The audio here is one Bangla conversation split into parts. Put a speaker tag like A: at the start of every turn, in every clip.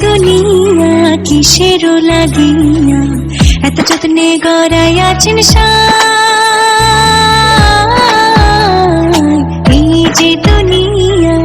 A: দুনিয়া কিসেরও লাগিয়া এত যত্নে গড়াই আছেন এই যে দুনিয়া,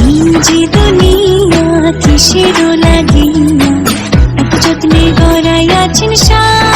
A: এই দুনিয়া কিসেরও লাগিয়া এত যত্নে গড়াই আছেন সাই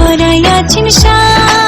A: যত্নে গড়াই আছেন সাই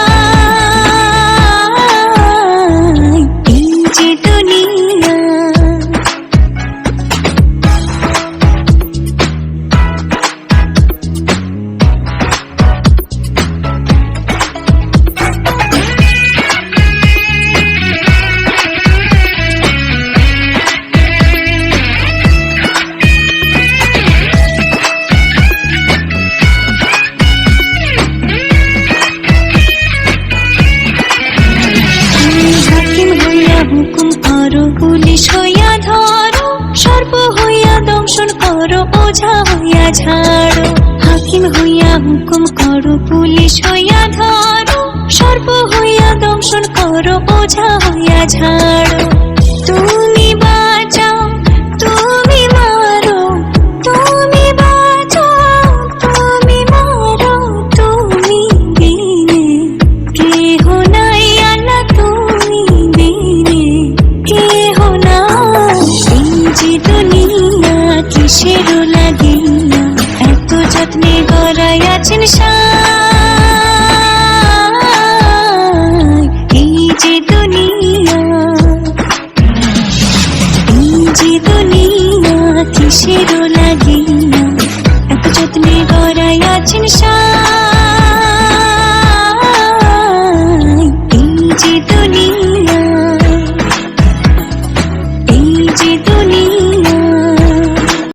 A: দংশন করো, ওঝা হইয়া ঝাড়ো হাকিম হইয়া হুকুম করো, পুলিশ হইয়া ধরো। সর্ব হইয়া দংশন করো, ওঝা হইয়া ঝাড়ো আছেন এই যে দুনিয়া এই যে দুনিয়া কিসের লাগিয়া। এত যত্নে গড়াই আছেন সাই